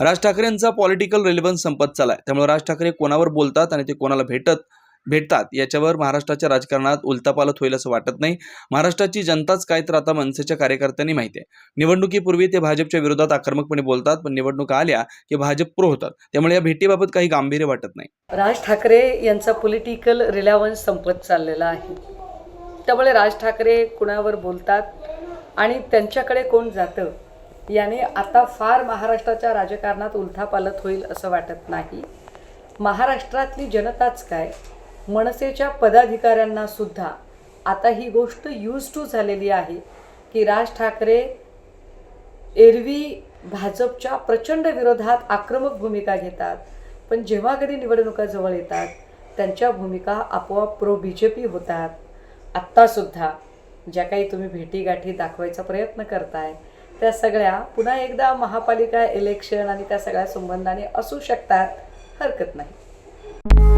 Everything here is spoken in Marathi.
राज ठाकरेंचा पॉलिटिकल रिलेव्हन्स संपत चालाय त्यामुळे राज ठाकरे कोणावर बोलतात आणि ते कोणाला भेटत भेटतात याच्यावर महाराष्ट्राच्या राजकारणात उलतापालत होईल असं वाटत नाही. महाराष्ट्राची जनताच काय तर आता मनसेच्या कार्यकर्त्यांनी माहिती आहे. निवडणुकीपूर्वी ते भाजपच्या विरोधात आक्रमकपणे बोलतात पण निवडणुका आल्या की भाजप प्रो होतात. त्यामुळे या भेटीबाबत काही गांभीर्य वाटत नाही. राज ठाकरे यांचा पॉलिटिकल रिलेव्हन्स संपत चाललेला आहे. त्यामुळे राज ठाकरे कुणावर बोलतात आणि त्यांच्याकडे कोण जातं? याने आता फार महाराष्ट्राच्या राजकारणात उलथापालत होईल असं वाटत नाही. महाराष्ट्रातली जनताच काय? मनसेच्या पदाधिकाऱ्यांना सुद्धा. आता ही गोष्ट यूज टू झालेली आहे की राज ठाकरे एरवी भाजपच्या प्रचंड विरोधात आक्रमक भूमिका घेतात. पण जेव्हा कधी निवडणुका जवळ येतात त्यांच्या भूमिका आपोआप प्रो बी जे पी होतात. आत्तासुद्धा ज्या काही तुम्ही भेटीगाठी दाखवायचा प्रयत्न करताय त्या सगळ्या पुन्हा एकदा महापालिका इलेक्शन आणि त्या सगळ्या संबंधाने असू शकतात हरकत नाही.